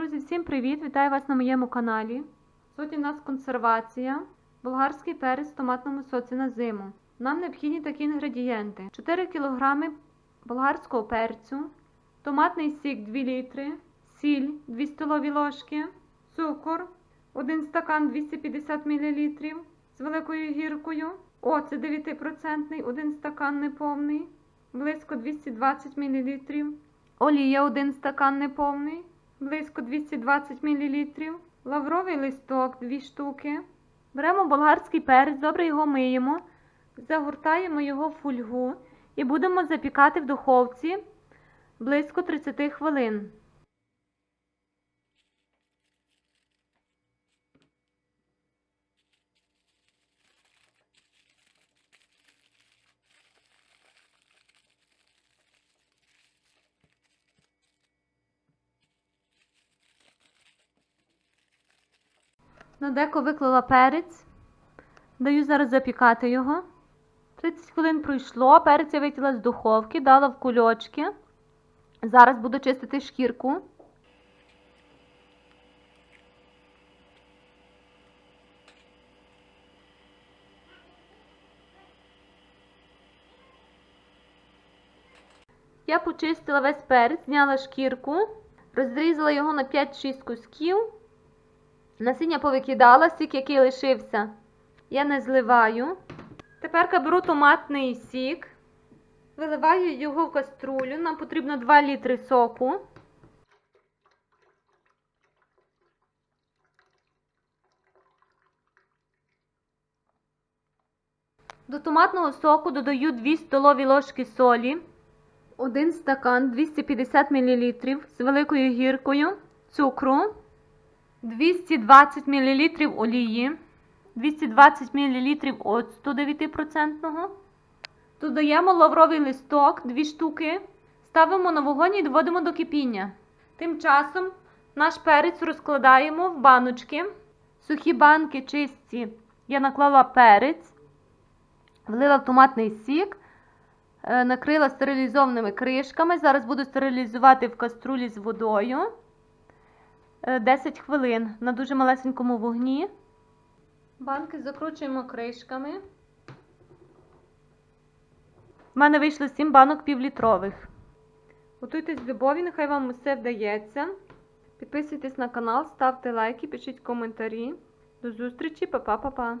Друзі, всім привіт! Вітаю вас на моєму каналі. Сьогодні у нас консервація, болгарський перець в томатному соці на зиму. Нам необхідні такі інгредієнти: 4 кг болгарського перцю, томатний сік 2 літри, сіль 2 столові ложки, цукор 1 стакан 250 мл з великою гіркою, оцет 9% 1 стакан неповний, близько 220 мл, олія 1 стакан неповний близько 220 мл, лавровий листок 2 штуки. Беремо болгарський перець, добре його миємо, загортаємо його в фольгу і будемо запікати в духовці близько 30 хвилин. На деко виклала перець. Даю зараз запікати його. 30 хвилин пройшло, перець я витягла з духовки, дала в кульочки. Зараз буду чистити шкірку. Я почистила весь перець, зняла шкірку, розрізала його на 5-6 кусків. Насіння повикидала, сік, який лишився, я не зливаю. Тепер беру томатний сік, виливаю його в каструлю. Нам потрібно 2 літри соку. До томатного соку додаю 2 столові ложки солі, 1 стакан 250 мл з великою гіркою, цукру. 220 мл олії, 220 мл оцту 9%. Додаємо лавровий листок 2 штуки. Ставимо на вогонь і доводимо до кипіння. Тим часом наш перець розкладаємо в баночки. Сухі банки чисті. Я наклала перець, влила в томатний сік, е, накрила стерилізованими кришками. Зараз буду стерилізувати в каструлі з водою. 10 хвилин на дуже малесенькому вогні. Банки закручуємо кришками. У мене вийшло 7 банок півлітрових. Готуйтесь з любові, нехай вам усе вдається. Підписуйтесь на канал, ставте лайки, пишіть коментарі. До зустрічі, па-па-па-па.